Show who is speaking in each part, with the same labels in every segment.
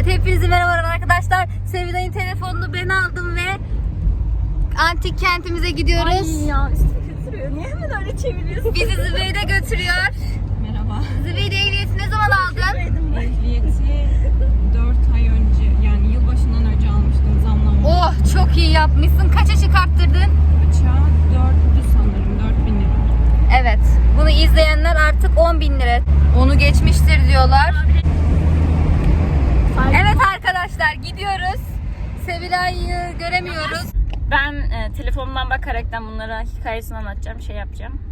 Speaker 1: Evet hepinize merhabalar arkadaşlar. Sevilay'ın telefonunu ben aldım ve antik kentimize gidiyoruz.
Speaker 2: ya üstüne götürüyor. Niye hemen öyle çeviriyorsun?
Speaker 1: Bizi Zübeyde götürüyor.
Speaker 3: Merhaba.
Speaker 1: Zübeyde ehliyeti ne zaman aldın?
Speaker 3: Ehliyeti 4 ay önce yani yılbaşından önce almıştım zamlama.
Speaker 1: Oh çok iyi yapmışsın. Kaça çıkarttırdın?
Speaker 3: Uçağı 4'tü sanırım 4000 lira.
Speaker 1: Evet. Bunu izleyenler artık 10 bin lira. Onu geçmiştir diyorlar. Evet arkadaşlar gidiyoruz. Sevilay'ı göremiyoruz.
Speaker 2: Ben e, telefonumdan bakaraktan bunlara hikayesini anlatacağım, şey yapacağım.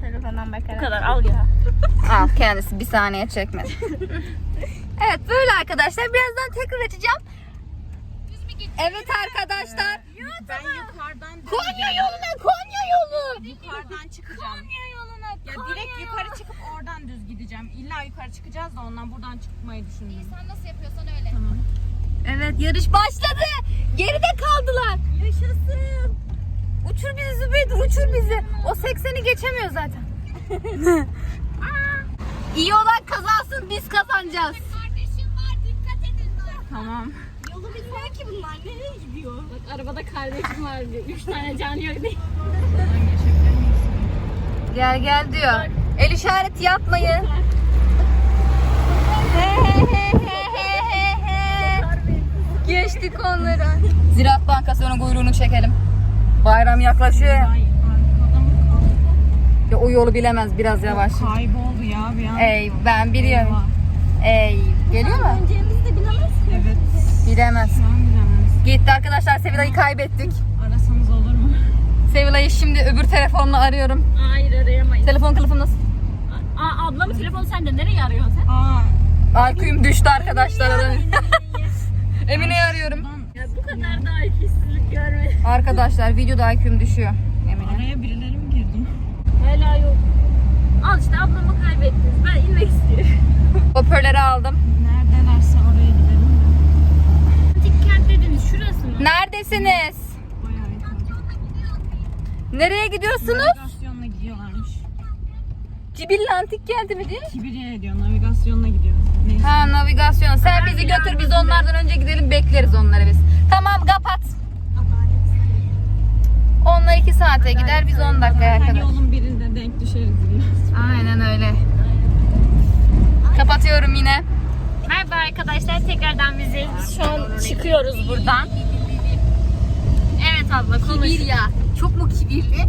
Speaker 4: Telefondan
Speaker 2: Bu
Speaker 4: bakarak.
Speaker 2: kadar al ya.
Speaker 1: Al kendisi bir saniye çekmedi. evet böyle arkadaşlar. Birazdan tekrar açacağım. Evet arkadaşlar.
Speaker 3: Ben yukarıdan
Speaker 1: Konya yoluna Konya yolu.
Speaker 3: yukarıdan çıkacağım. Ya direkt yukarı çıkıp oradan düz gideceğim. İlla yukarı çıkacağız da ondan buradan çıkmayı düşündüm.
Speaker 4: Sen nasıl yapıyorsan öyle.
Speaker 3: Tamam.
Speaker 1: Evet yarış başladı. Geride kaldılar.
Speaker 4: Yaşasın.
Speaker 1: Uçur bizi Zübeyde uçur bizi. O 80'i geçemiyor zaten. İyi olan kazansın biz kazanacağız.
Speaker 4: Kardeşim var dikkat edin.
Speaker 3: Tamam.
Speaker 4: Yolu bilmiyor ki bunlar. Nereye gidiyor?
Speaker 2: Bak arabada kardeşim var diyor. Üç tane can yok değil.
Speaker 1: Gel gel diyor. El işareti yapmayın. He he he he he he he. Geçtik onları. Ziraat Bankası'nın kuyruğunu çekelim. Bayram yaklaşıyor. Ya o yolu bilemez biraz yavaş.
Speaker 3: Kayboldu ya bir an.
Speaker 1: Ey ben biliyorum.
Speaker 3: Eyvah.
Speaker 1: Ey geliyor mu?
Speaker 4: Önceğimizi de bilemez.
Speaker 3: Evet.
Speaker 1: Bilemez.
Speaker 3: Bilemez.
Speaker 1: Gitti arkadaşlar Sevilay'ı kaybettik.
Speaker 3: Arasanız olur mu?
Speaker 1: Sevilay'ı şimdi öbür telefonla arıyorum.
Speaker 2: Hayır arayamayız.
Speaker 1: Telefon kılıfım nasıl?
Speaker 2: Telefonu sende. Nereye arıyorsun sen?
Speaker 3: Aa.
Speaker 1: Alkuyum düştü arkadaşlar. Emine'yi arıyorum.
Speaker 2: Ya bu kadar da ifsizlik görmedim.
Speaker 1: Arkadaşlar videoda IQ'm düşüyor. Emine.
Speaker 3: araya birileri mi girdi?
Speaker 2: Hala yok. Al işte ablamı kaybettiniz. Ben inmek istiyorum.
Speaker 1: Hoparlörü aldım.
Speaker 3: Neredelerse oraya gidelim de.
Speaker 2: Antik kent dediniz şurası mı?
Speaker 1: Neredesiniz? Nereye gidiyorsunuz?
Speaker 3: Navigasyonla gidiyorlarmış.
Speaker 1: Cibilli Antik geldi mi diye.
Speaker 3: Kibiriye diyor, navigasyonla gidiyoruz. Neyse.
Speaker 1: Ha navigasyon. Sen bizi götür biz onlardan önce gidelim bekleriz onları biz. Tamam kapat. Onlar 2 saate gider biz 10 dakikaya
Speaker 3: Her
Speaker 1: kadar.
Speaker 3: yolun birinde denk düşeriz diyor.
Speaker 1: Aynen öyle. Kapatıyorum yine.
Speaker 2: Merhaba arkadaşlar tekrardan bizi biz şu an çıkıyoruz buradan. Evet abla konuş.
Speaker 1: ya. Çok mu kibirli?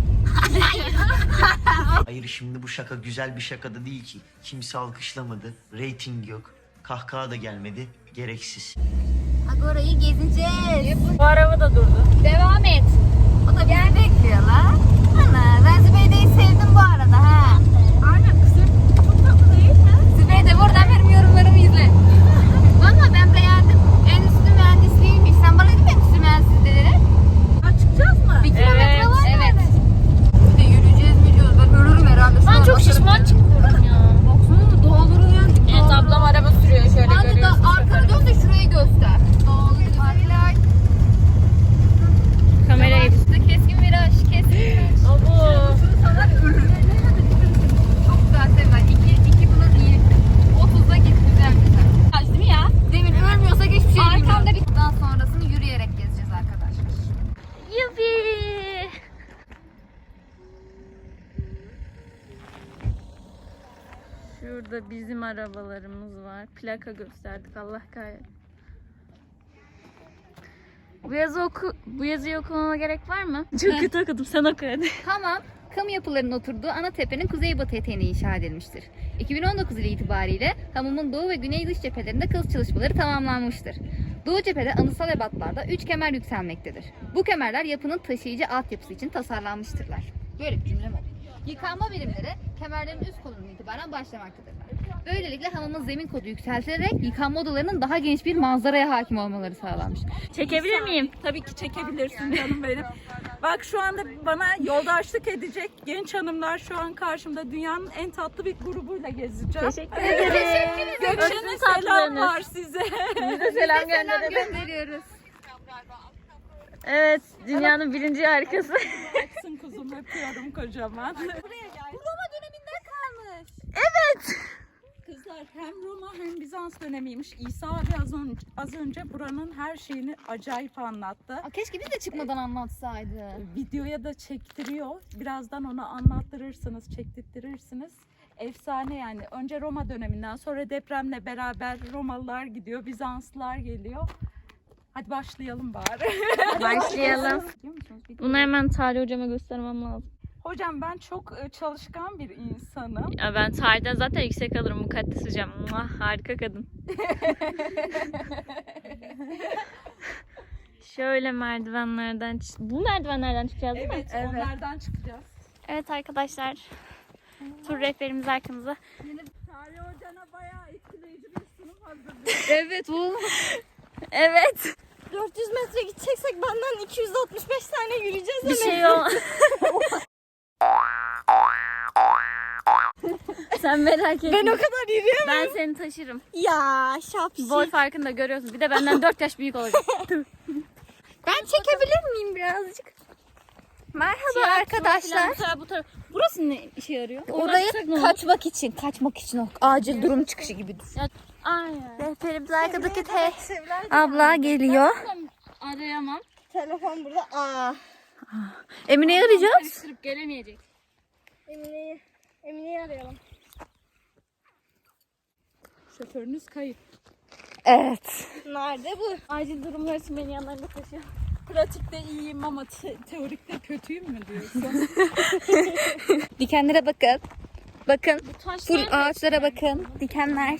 Speaker 5: Hayır şimdi bu şaka güzel bir şaka da değil ki. Kimse alkışlamadı. Rating yok. Kahkaha da gelmedi. Gereksiz.
Speaker 1: Agora'yı gezeceğiz.
Speaker 2: Bu araba da durdu.
Speaker 1: Devam et. O da bizi bekliyor la. Ana ben Zübeyde'yi sevdim bu arada ha.
Speaker 2: Aynen kızım. Çok tatlı değil mi?
Speaker 1: Zübeyde buradan benim yorumlarımı izle. Valla ben beğendim. Endüstri mühendisliğiymiş. Sen bana dedin mi endüstri mühendisliği dedin?
Speaker 2: Çıkacağız mı?
Speaker 1: Bir kilometre
Speaker 2: evet,
Speaker 1: var
Speaker 2: Evet.
Speaker 1: yani. Bir de yürüyeceğiz mi diyoruz. Ben ölürüm herhalde. Şu
Speaker 2: Ben
Speaker 1: an
Speaker 2: çok
Speaker 1: aşırı-
Speaker 2: şişman çıkıyorum ya.
Speaker 1: Baksana dolduruluyor.
Speaker 2: Evet ablam araba sürüyor şöyle
Speaker 1: Hadi da
Speaker 2: görüyorsun.
Speaker 1: arkanı dön de şurayı göster. Dağılıyor.
Speaker 2: Kamerayı.
Speaker 1: İşte keskin viraj, keskin viraj.
Speaker 2: Abo.
Speaker 1: Çok güzel Sevilay. İki, iki bunun iyi. 30'da git güzel güzel.
Speaker 2: Kaç değil mi ya?
Speaker 1: Demin ölmüyorsak hiçbir şey Arkamda bir... Daha sonrasını yürüyerek gezeceğiz arkadaşlar.
Speaker 2: Yuppie. Şurada bizim arabalarımız var. Plaka gösterdik Allah kahretsin. Bu yazı oku bu yazıyı okumama gerek var mı? Çok kötü okudum. Sen oku hadi.
Speaker 1: Hamam, kamu yapılarının oturduğu ana tepenin kuzeybatı eteğine inşa edilmiştir. 2019 yılı itibariyle hamamın doğu ve güney dış cephelerinde kazı çalışmaları tamamlanmıştır. Doğu cephede anıtsal ebatlarda 3 kemer yükselmektedir. Bu kemerler yapının taşıyıcı altyapısı için tasarlanmıştırlar. Böyle bir cümle mi? Yıkanma birimleri kemerlerin üst kolundan itibaren başlamaktadırlar. Böylelikle hamamın zemin kodu yükseltilerek yıkanma odalarının daha geniş bir manzaraya hakim olmaları sağlanmış.
Speaker 2: Çekebilir miyim?
Speaker 6: Tabii ki çekebilirsin canım benim. Bak şu anda bana yoldaşlık edecek genç hanımlar şu an karşımda dünyanın en tatlı bir grubuyla gezeceğim.
Speaker 2: Teşekkür ederim.
Speaker 6: Gökşen'e
Speaker 2: Öptüm
Speaker 6: selam
Speaker 2: tatlılarınız.
Speaker 6: var size.
Speaker 2: Bize selam gönderelim.
Speaker 1: gönderiyoruz.
Speaker 2: Evet, dünyanın birinci harikası.
Speaker 6: Kızım kuzum öpüyorum kocaman.
Speaker 1: Roma döneminden kalmış.
Speaker 3: Kızlar hem Roma hem Bizans dönemiymiş. İsa abi az önce, az önce buranın her şeyini acayip anlattı.
Speaker 1: Aa, keşke biz de çıkmadan anlatsaydı.
Speaker 3: Videoya da çektiriyor. Birazdan onu anlattırırsınız, çektirtirsiniz. Efsane yani. Önce Roma döneminden sonra depremle beraber Romalılar gidiyor, Bizanslılar geliyor. Hadi başlayalım bari.
Speaker 4: Başlayalım.
Speaker 3: Biliyor musunuz? Bir-
Speaker 4: Bunu hemen tarih hocama göstermem lazım.
Speaker 3: Hocam ben çok e, çalışkan bir insanım.
Speaker 4: Ya ben tarihten zaten yüksek alırım mukaddes hocam. Muah, harika kadın. Şöyle merdivenlerden Bu merdivenlerden çıkacağız değil mi?
Speaker 3: Evet, onlardan çıkacağız.
Speaker 4: Evet arkadaşlar. Tur rehberimiz arkamızda.
Speaker 3: Tarih hocana bayağı etkileyici bir sunum hazırladı.
Speaker 1: evet bu.
Speaker 4: Evet.
Speaker 2: 400 metre gideceksek benden 265 tane yürüyeceğiz.
Speaker 4: Bir şey yok. Sen merak etme.
Speaker 2: Ben o kadar yürüyemem.
Speaker 4: Ben seni taşırım.
Speaker 2: Ya şapşik.
Speaker 4: Boy farkını da görüyorsun. Bir de benden 4 yaş büyük olacak.
Speaker 2: Ben çekebilir miyim birazcık? Merhaba arkadaşlar.
Speaker 4: Bu taraf, bu taraf. Burası ne işe yarıyor?
Speaker 1: Orayı
Speaker 4: ne olur?
Speaker 1: kaçmak için, kaçmak için o acil durum çıkışı gibi düşün.
Speaker 4: Aynen.
Speaker 1: Rehberimiz arkadaki te abla geliyor.
Speaker 4: Arayamam.
Speaker 2: Telefon burada. Aa.
Speaker 1: Emine'yi arayacağız.
Speaker 4: Karıştırıp gelemeyecek.
Speaker 2: Emine'yi Emine'yi arayalım.
Speaker 3: Şoförünüz kayıp.
Speaker 1: Evet.
Speaker 2: Nerede bu?
Speaker 4: Acil durumlar için beni yanlarında taşıyor.
Speaker 3: Pratikte iyiyim ama te- teorikte kötüyüm mü diyorsun?
Speaker 1: Dikenlere bakın. Bakın.
Speaker 4: Taşlar
Speaker 1: Full ağaçlara bakın. Dikenler.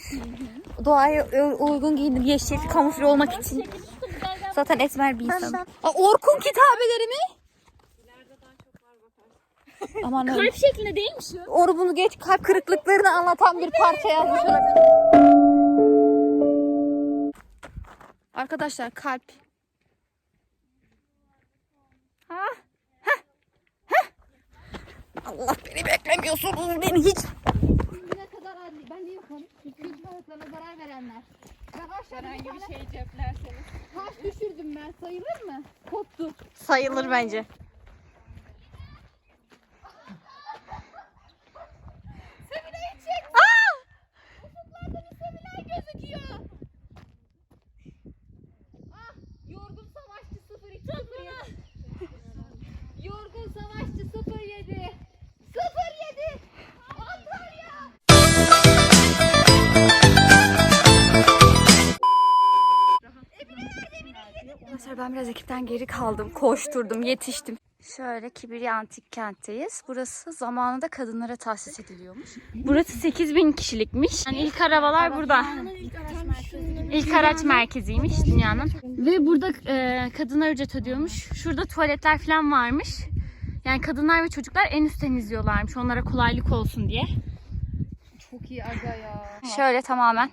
Speaker 1: Doğaya uygun giyindim. Yeşil, kamufle olmak için. Zaten esmer bir insan. Aa, Orkun kitabeleri mi? Aman öyle.
Speaker 4: Kalp şeklinde değilmiş ya.
Speaker 1: Onu bunu geç kalp kırıklıklarını anlatan bir parça yazmış olabilir. Arkadaşlar kalp. Ha? Ha? Ha? Allah beni beklemiyorsunuz beni hiç. Ne kadar adli. Ben de yokum. Hayatlarına zarar verenler. Aşağıda
Speaker 3: Herhangi bir şey ceplerseniz.
Speaker 1: taş düşürdüm ben. Sayılır mı? Koptu.
Speaker 4: Sayılır bence.
Speaker 1: Ben biraz ekipten geri kaldım. Koşturdum, yetiştim. Şöyle Kibirya Antik Kent'teyiz. Burası zamanında kadınlara tahsis ediliyormuş.
Speaker 4: Burası 8000 kişilikmiş. Yani ilk arabalar burada. İlk araç merkeziymiş dünyanın. Ve burada e, kadınlar ücret ödüyormuş. Şurada tuvaletler falan varmış. Yani kadınlar ve çocuklar en üstten izliyorlarmış. Onlara kolaylık olsun diye.
Speaker 1: Çok iyi aga ya.
Speaker 4: Şöyle tamamen.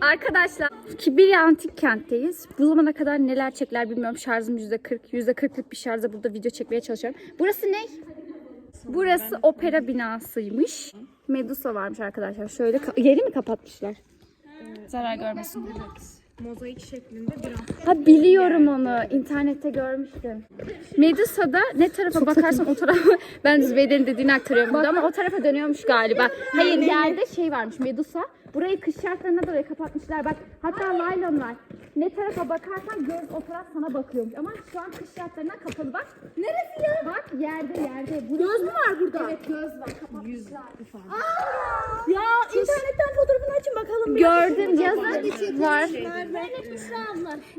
Speaker 4: Arkadaşlar Kibirya Antik Kent'teyiz. Bu zamana kadar neler çekler bilmiyorum. Şarjım %40. %40'lık bir şarjla burada video çekmeye çalışıyorum. Burası ne? Burası opera binasıymış. Medusa varmış arkadaşlar. Şöyle yeri mi kapatmışlar? Zarar görmesin.
Speaker 7: Mozaik şeklinde bir
Speaker 4: Ha biliyorum onu. İnternette görmüştüm. Medusa'da ne tarafa bakarsan o tarafa ben Zübeyde'nin dediğini aktarıyorum burada ama o tarafa dönüyormuş galiba. Hayır yerde şey varmış Medusa. Burayı kış şartlarına dolayı kapatmışlar. Bak hatta laylon var. Ne tarafa bakarsan göz o taraf sana bakıyormuş. Ama şu an kış şartlarına kapalı bak. Neresi ya? Bak yerde yerde. göz mü var burada? Evet göz var. Kapatmışlar.
Speaker 2: Ya internetten fotoğrafını açın bakalım.
Speaker 4: Gördüm yazın var.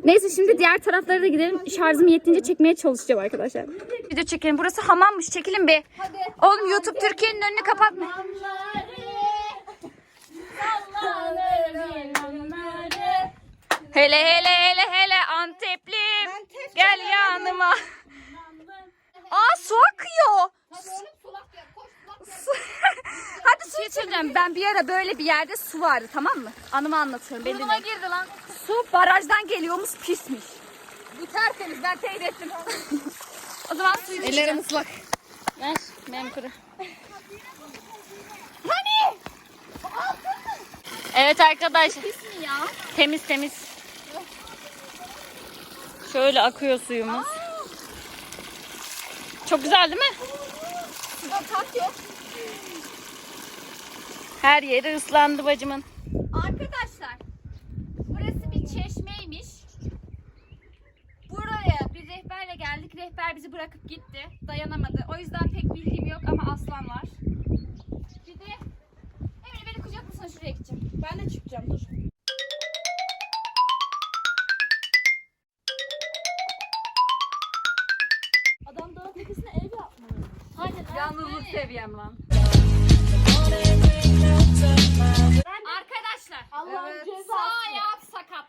Speaker 4: Neyse şimdi diğer taraflara da gidelim. Şarjım yettiğince çekmeye çalışacağım arkadaşlar. Video çekelim. Burası hamammış. Çekilin bir. Oğlum YouTube Türkiye'nin önünü kapatma. Hele hele hele hele Anteplim. Gel yanıma. Aa su akıyor. Hadi su içeceğim. Ben bir ara böyle bir yerde su vardı tamam mı? Anımı anlatıyorum. Dinle. girdi lan. Su barajdan geliyormuş pismiş. Bu tertemiz ben teyit ettim. o zaman suyu içeceğim.
Speaker 1: Ellerim ıslak.
Speaker 4: Ver benim kuru. Evet arkadaş. Temiz temiz. Şöyle akıyor suyumuz. Çok güzel değil mi? Her yeri ıslandı bacımın.
Speaker 1: Yalnızlık seviyem lan. Arkadaşlar
Speaker 3: Allah'ın
Speaker 1: evet,
Speaker 3: cezası.
Speaker 1: sağ ayağım sakat.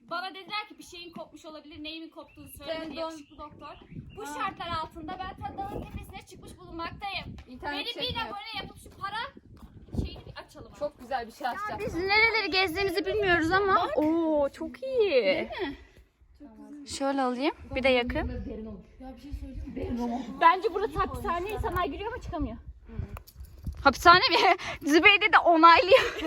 Speaker 1: Bana dediler ki bir şeyin kopmuş olabilir. Neyimin koptuğunu söyledi yakışıklı doktor. Bu şartlar altında ben ta dağın tepesine çıkmış bulunmaktayım. Beni bir abone yapıp şu para şeyini bir açalım. Çok güzel bir şey açacağız.
Speaker 4: Biz nereleri gezdiğimizi bilmiyoruz ama. Oo çok iyi. Değil mi? Şöyle alayım. Bir de yakın.
Speaker 3: Bence burası hapishane insanlar giriyor ama çıkamıyor.
Speaker 4: Hapishane mi? Zübeyde de onaylıyor.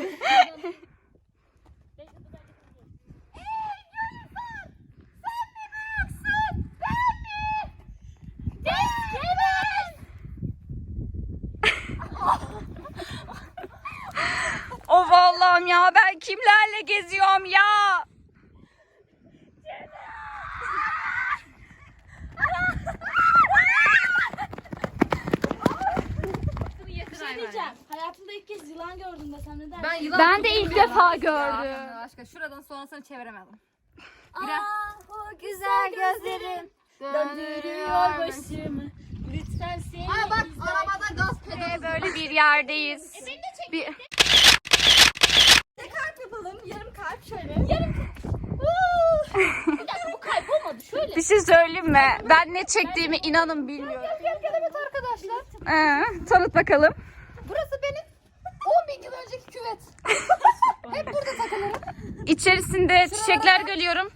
Speaker 4: Of Allah'ım ya ben kimlerle geziyorum ya.
Speaker 3: Kez yılan gördüm desem ne dersin?
Speaker 1: Ben yılan
Speaker 4: Ben de ilk defa gördüm.
Speaker 1: Allah aşkına şuradan sonrasını çeviremedim.
Speaker 4: Ah o güzel gözlerin döndürüyor
Speaker 3: başımı. Lütfen seni.
Speaker 1: Aa bak arabada gaz pedalı.
Speaker 4: Böyle bir yerdeyiz. Bir...
Speaker 2: Yapalım yarım kalp şöyle.
Speaker 4: Bir şey söyleyeyim mi? Ben ne çektiğimi inanın bilmiyorum.
Speaker 1: Gel gel evet arkadaşlar.
Speaker 4: Ee, tanıt bakalım.
Speaker 1: Burası benim 10 bin yıl önceki küvet. Hep burada takılırım.
Speaker 4: İçerisinde çiçekler görüyorum.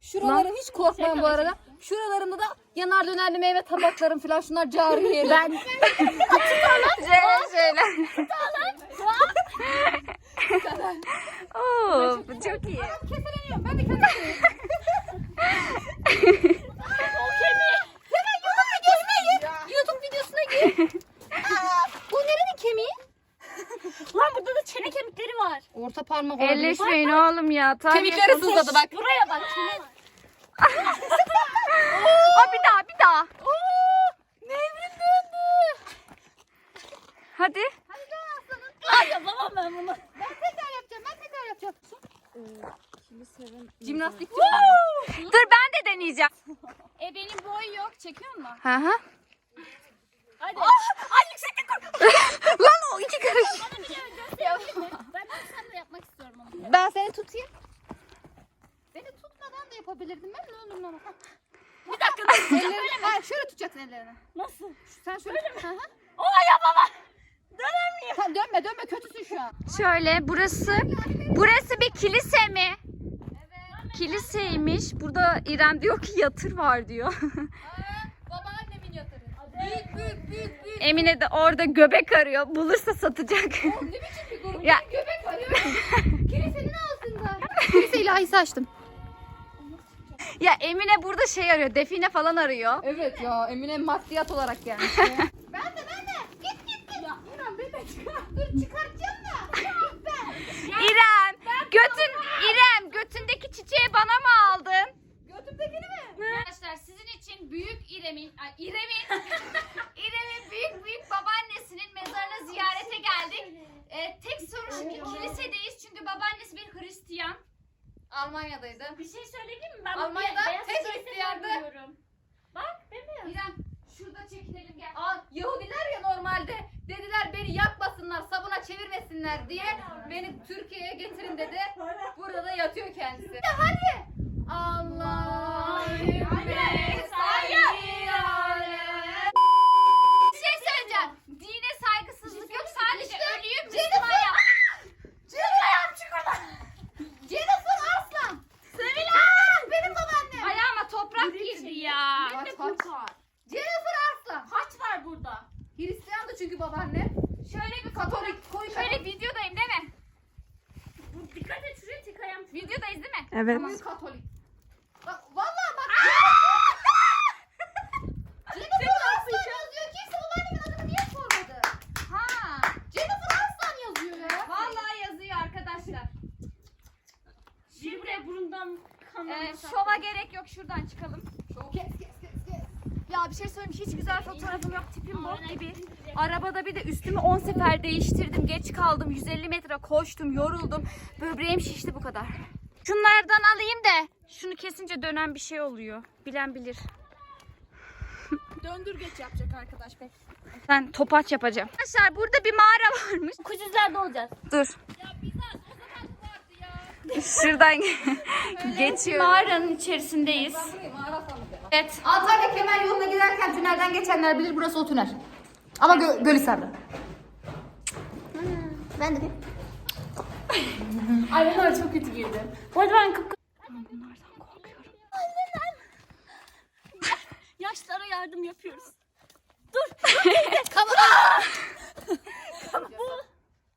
Speaker 1: Şuralara hiç korkmam bu arada. Şuralarında da yanar dönerli meyve tabaklarım falan şunlar cariye. Ben
Speaker 4: Şöyle şöyle. Oo, bu çok iyi.
Speaker 1: keseleniyorum. Ben de keseleniyorum. YouTube videosuna gir. Aa, bu nerenin kemiği?
Speaker 3: Lan burada da çene kemikleri var.
Speaker 1: Parmak
Speaker 4: Elleşmeyin oğlum ya. Tarih
Speaker 1: Kemikleri sızladı bak.
Speaker 3: Buraya bak.
Speaker 4: Aa, bir daha bir daha.
Speaker 1: Nevrim döndü.
Speaker 4: Hadi.
Speaker 3: Ay yapamam ben bunu.
Speaker 1: Ben tekrar yapacağım. Ben tekrar yapacağım. Jimnastik
Speaker 4: Dur ben de deneyeceğim.
Speaker 1: E benim boy yok. Çekiyor musun?
Speaker 4: Hı hı.
Speaker 3: Hadi.
Speaker 1: Ay yükseklik korku.
Speaker 4: Lan o iki karış.
Speaker 3: Ben de sen de yapmak istiyorum onu.
Speaker 1: Ben seni tutayım. Beni tutmadan da yapabilirdim. Ben ne olur ne olur. Bir dakika. ellerini, hayır şöyle tutacaksın ellerini.
Speaker 3: Nasıl?
Speaker 1: Sen şöyle. Hı.
Speaker 3: Oha yapamam.
Speaker 1: Tamam dönme dönme kötüsün şu an.
Speaker 4: Şöyle burası burası bir kilise mi? Kiliseymiş. Burada İrem diyor ki yatır var diyor.
Speaker 1: Babaannemin yatırı. Büyük büyük büyük büyük.
Speaker 4: Emine de orada göbek arıyor. Bulursa satacak.
Speaker 1: Ne biçim bir grup?
Speaker 4: Ya-
Speaker 1: Göbek ya. Kilisenin altında. Kilise ilahisi açtım.
Speaker 4: Ya Emine burada şey arıyor. Define falan arıyor.
Speaker 1: Evet ya Emine maddiyat olarak gelmiş. ben de ben de. Git git git. Ya İrem beni de çıkar. Dur çıkartacağım da. ben.
Speaker 4: İrem, götün İrem götündeki çiçeği bana mı aldın?
Speaker 1: Götümdekini mi?
Speaker 4: Arkadaşlar sizin için büyük İrem'in, ay İrem'in, İrem'in büyük büyük babaannesinin mezarına ziyarete geldik. Ee, tek sorun şu ki kilisedeyiz çünkü babaannesi bir Hristiyan.
Speaker 1: Almanya'daydı.
Speaker 3: Bir şey söyleyeyim mi? Ben
Speaker 1: Almanya'da
Speaker 3: beyaz saçı
Speaker 1: Hristiyandı.
Speaker 3: görüyorum. Bak bembeyaz.
Speaker 1: İrem şurada çekinelim gel. Aa, Yahudiler ya normalde dediler beni yakmasınlar, sabuna çevirmesinler diye beni Türkiye'ye getirin dedi. Burada da yatıyor kendisi. Ya hadi. Salli ala.
Speaker 4: Bir şey söyleyeceğim. Dine saygısızlık yok sadece ölüyüm Müslüman ya.
Speaker 1: Jennifer Arslan. Sevilen. Benim babaannem.
Speaker 4: Ayağıma toprak girdi ya.
Speaker 1: Haç, haç. Jennifer Arslan.
Speaker 3: Haç var burada.
Speaker 1: Hristiyandı çünkü babaannem.
Speaker 4: Şöyle bir
Speaker 1: Katolik koyu
Speaker 4: Şöyle videodayım değil mi?
Speaker 3: Bu, dikkat et şuraya tek ayağım.
Speaker 4: Videodayız değil mi?
Speaker 8: Evet.
Speaker 1: Koyu Katolik. Bak vallahi bak. Jennifer Arslan yazıyor. Kimse babaannemin adını niye sormadı?
Speaker 4: Ha.
Speaker 1: Jennifer Arslan yazıyor ya.
Speaker 4: Vallahi yazıyor arkadaşlar.
Speaker 7: şuradan kamera
Speaker 4: Ee, şova gerek yok şuradan çıkalım. Ya bir şey söyleyeyim hiç güzel fotoğrafım yok tipim bok gibi. Arabada bir de üstümü 10 sefer değiştirdim. Geç kaldım 150 metre koştum yoruldum. Böbreğim şişti bu kadar. Şunlardan alayım da şunu kesince dönen bir şey oluyor. Bilen bilir.
Speaker 3: Döndürgeç yapacak arkadaş bek.
Speaker 4: Ben topaç yapacağım. Arkadaşlar burada bir mağara varmış.
Speaker 2: Kuzuzlarda olacağız.
Speaker 4: Dur. Şuradan geçiyorum. Mağaranın içerisindeyiz. Evet.
Speaker 1: Antalya Kemer yoluna giderken tünelden geçenler bilir burası o tünel. Ama gö Gölhisar'da.
Speaker 2: Ben de
Speaker 4: Ay bunlar çok kötü girdi. Bu arada ben kıpkı...
Speaker 2: Yaşlara yardım yapıyoruz. Dur. Bu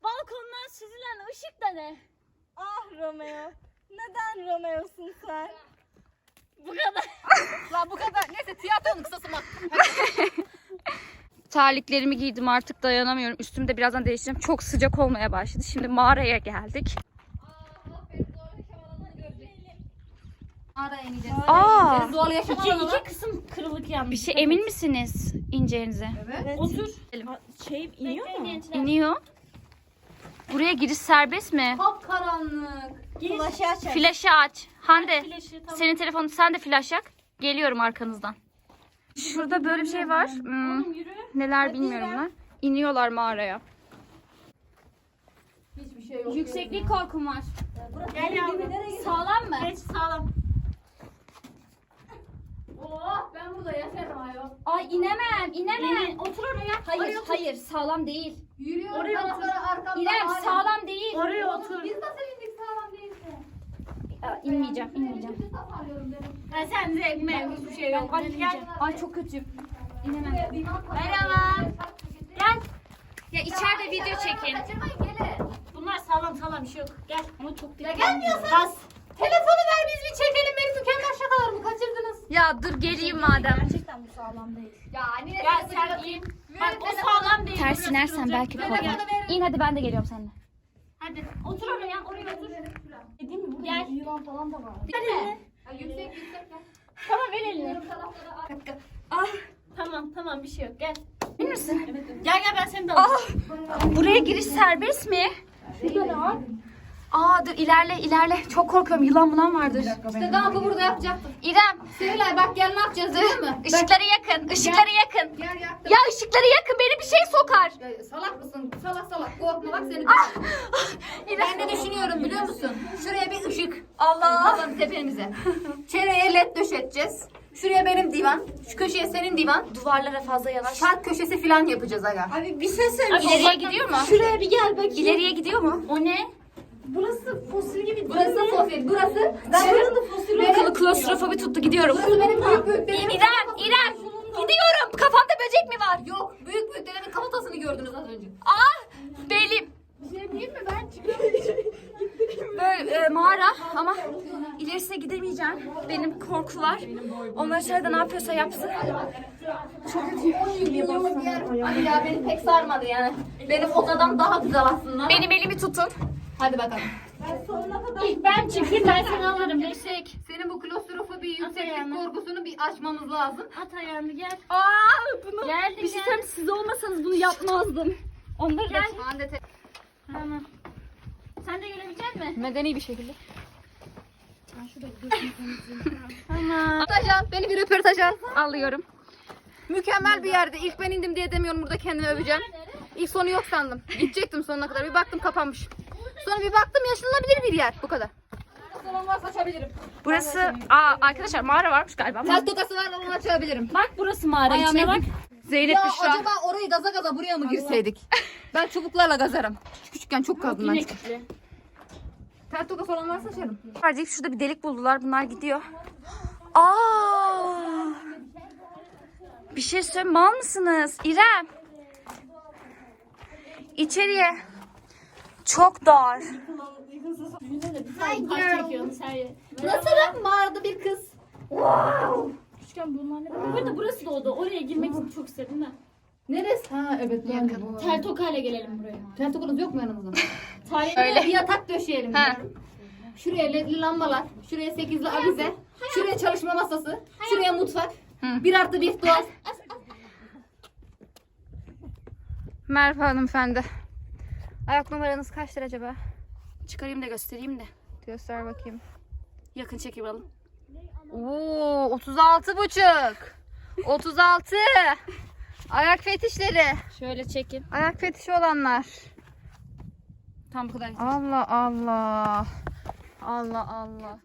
Speaker 2: balkondan süzülen ışık da ne? Ah Romeo. Neden Romeo'sun sen? Bu kadar.
Speaker 1: Lan bu kadar. Neyse tiyatronun kısası mı?
Speaker 4: Terliklerimi giydim artık dayanamıyorum. Üstümü de birazdan değiştireceğim. Çok sıcak olmaya başladı. Şimdi mağaraya geldik.
Speaker 1: Mağaraya ineceğiz.
Speaker 4: Aa,
Speaker 1: Doğal yaşam
Speaker 2: İki,
Speaker 1: alanı.
Speaker 2: iki kısım kırılık yalnız.
Speaker 4: bir şey emin misiniz ineceğinize?
Speaker 2: Otur.
Speaker 3: Şey iniyor mu?
Speaker 4: İniyor. Buraya giriş serbest mi?
Speaker 1: Kapkaranlık.
Speaker 2: Flaşı aç.
Speaker 4: Flaşı aç. Hande,
Speaker 2: Flaşı tamam.
Speaker 4: senin telefonun sen de flaş yak. Geliyorum arkanızdan. Şurada böyle bir şey var. Hmm, neler bilmiyorum lan. İniyorlar mağaraya.
Speaker 1: Hiçbir şey yok.
Speaker 4: Yükseklik korkum var.
Speaker 2: Gel yavrum.
Speaker 4: Sağlam mı?
Speaker 2: Geç sağlam.
Speaker 1: Oh ben burada yaşarım ayol.
Speaker 4: Ay inemem, inemem.
Speaker 2: İn, Otur oraya.
Speaker 4: Hayır, hayır, sağlam değil.
Speaker 1: Yürüyorum
Speaker 2: Oraya
Speaker 1: arkamda.
Speaker 4: İrem sağlam değil.
Speaker 2: Oraya otur.
Speaker 1: Biz nasıl indik?
Speaker 4: Aa, İnmeyeceğim, inmeyeceğim.
Speaker 2: Ha, sen de ekmeğe hiçbir şey yok. Hadi gel.
Speaker 4: Ay çok kötü.
Speaker 1: Merhaba.
Speaker 4: Gel. Ya içeride video çekin.
Speaker 1: Kaçırmayın gelin.
Speaker 2: Bunlar sağlam sağlam bir şey yok. Gel. Ama çok
Speaker 1: Ya gelmiyorsan
Speaker 2: Bas.
Speaker 1: telefonu ver biz bir çekelim. Benim mükemmel şakalarımı kaçırdınız.
Speaker 4: Ya dur geleyim madem.
Speaker 2: Gerçekten bu sağlam değil.
Speaker 1: Ya anne
Speaker 2: Gel sen in. Bak o sağlam değil.
Speaker 4: Ters inersen belki
Speaker 2: gel.
Speaker 4: İn hadi ben de geliyorum seninle.
Speaker 2: Hadi otur oraya. Oraya otur. Dediğim mi? Gel. Yılan falan da var.
Speaker 1: Ya yüksek yüksek gel.
Speaker 2: Tamam ver elini.
Speaker 1: Taraflara
Speaker 2: Ah. Tamam tamam bir şey yok. Gel.
Speaker 4: Emin misin?
Speaker 2: Gel gel ben seni de alayım.
Speaker 4: Buraya giriş serbest mi? Aa dur ilerle ilerle. Çok korkuyorum. Yılan bulan vardır.
Speaker 1: İşte bu burada yapacaktım.
Speaker 4: İrem
Speaker 1: Sevilay bak gel ne yapacağız değil mi?
Speaker 4: ışıkları yakın. ışıkları yakın.
Speaker 1: Gel yaktım.
Speaker 4: Ya ışıkları yakın. Beni bir şey sokar.
Speaker 1: Ya, salak mısın? Salak salak. Korkma bak seni.
Speaker 4: İrem.
Speaker 1: Ben ne düşünüyorum biliyor musun? Şuraya bir ışık.
Speaker 4: Allah.
Speaker 1: Alalım tepemize. Çeneye led döşeteceğiz. Şuraya benim divan. Şu köşeye senin divan.
Speaker 4: Duvarlara fazla yanaş.
Speaker 1: Park köşesi falan yapacağız aga.
Speaker 2: Abi bir ses söyle.
Speaker 4: İleriye gidiyor mu?
Speaker 2: Şuraya bir gel bakayım.
Speaker 4: İleriye gidiyor mu?
Speaker 2: O ne? Burası fosil gibi.
Speaker 1: Burası fosil. Burası.
Speaker 2: Ben buranın da fosil
Speaker 4: Kılı klostrofobi tuttu gidiyorum.
Speaker 1: Burası benim büyük büyük dedemin
Speaker 4: İrem, İrem. Gidiyorum. Kafamda böcek mi var?
Speaker 1: Yok. Büyük büyük dedemin kafatasını gördünüz az önce.
Speaker 4: Ah belim. Böyle e, mağara ama ilerisine gidemeyeceğim. Benim korku var. Onlar içeride ne yapıyorsa yapsın.
Speaker 1: Milyon yer. Hadi ya beni pek sarmadı yani. Benim odadan daha güzel aslında.
Speaker 4: Benim elimi tutun.
Speaker 1: Hadi bakalım.
Speaker 2: İlk ben çıkayım ben seni alırım. Yüksek.
Speaker 1: Senin bu klostrofobi yükseklik
Speaker 2: ayağını.
Speaker 1: korkusunu bir aşmamız lazım.
Speaker 2: At ayağını gel.
Speaker 4: Aa bunu
Speaker 2: Gel
Speaker 4: bir şey söyleyeyim siz olmasanız bunu yapmazdım. Onları da
Speaker 1: Hande te-
Speaker 2: Tamam. Sen de gelebilecek misin?
Speaker 4: medeni bir şekilde.
Speaker 1: Röportaj al. Beni bir röportaj al.
Speaker 4: Alıyorum.
Speaker 1: Mükemmel bir yerde. İlk ben indim diye demiyorum burada kendimi öveceğim. İlk sonu yok sandım. Gidecektim sonuna kadar. Bir baktım kapanmış. Sonra bir baktım yaşanılabilir bir yer. Bu kadar. Salon varsa açabilirim.
Speaker 4: Burası aa arkadaşlar mağara varmış galiba.
Speaker 1: Ters tokası var onu açabilirim.
Speaker 2: Bak burası mağara.
Speaker 1: Ayağım
Speaker 2: İçine bak.
Speaker 4: Zeynep
Speaker 1: Ya
Speaker 4: Büşra.
Speaker 1: acaba orayı gaza gaza buraya mı girseydik? ben çubuklarla gazarım. Küçükken çok kazdım ben.
Speaker 2: Yine
Speaker 1: tokası olan varsa açarım.
Speaker 4: Sadece şurada bir delik buldular. Bunlar gidiyor. Aa! Bir şey söyleyeyim. Mal mısınız? İrem. İçeriye. Çok dar.
Speaker 2: Sen kaç çekiyorsun sen ye.
Speaker 1: Nasıl mağarada bir kız?
Speaker 2: Küçükken bunlar ne? Bu arada burası da oda. Oraya girmek çok istedim de.
Speaker 1: Neresi? Ha evet yani.
Speaker 2: Tel tokayla gelelim buraya.
Speaker 1: Ters tokanız yok mu yanımızda? Öyle bir yatak döşeyelim.
Speaker 4: Ha.
Speaker 1: Şuraya ledli lambalar, şuraya sekizli avize, şuraya çalışma masası, şuraya mutfak. Bir artı bir doğal. Merhaba hanımefendi. Ayak numaranız kaçtır acaba?
Speaker 4: Çıkarayım da göstereyim de.
Speaker 1: Göster bakayım.
Speaker 4: Yakın çekim alın.
Speaker 1: Oo, 36 buçuk. 36. Ayak fetişleri.
Speaker 4: Şöyle çekin.
Speaker 1: Ayak fetişi olanlar.
Speaker 4: Tam bu kadar.
Speaker 1: Allah Allah. Allah Allah.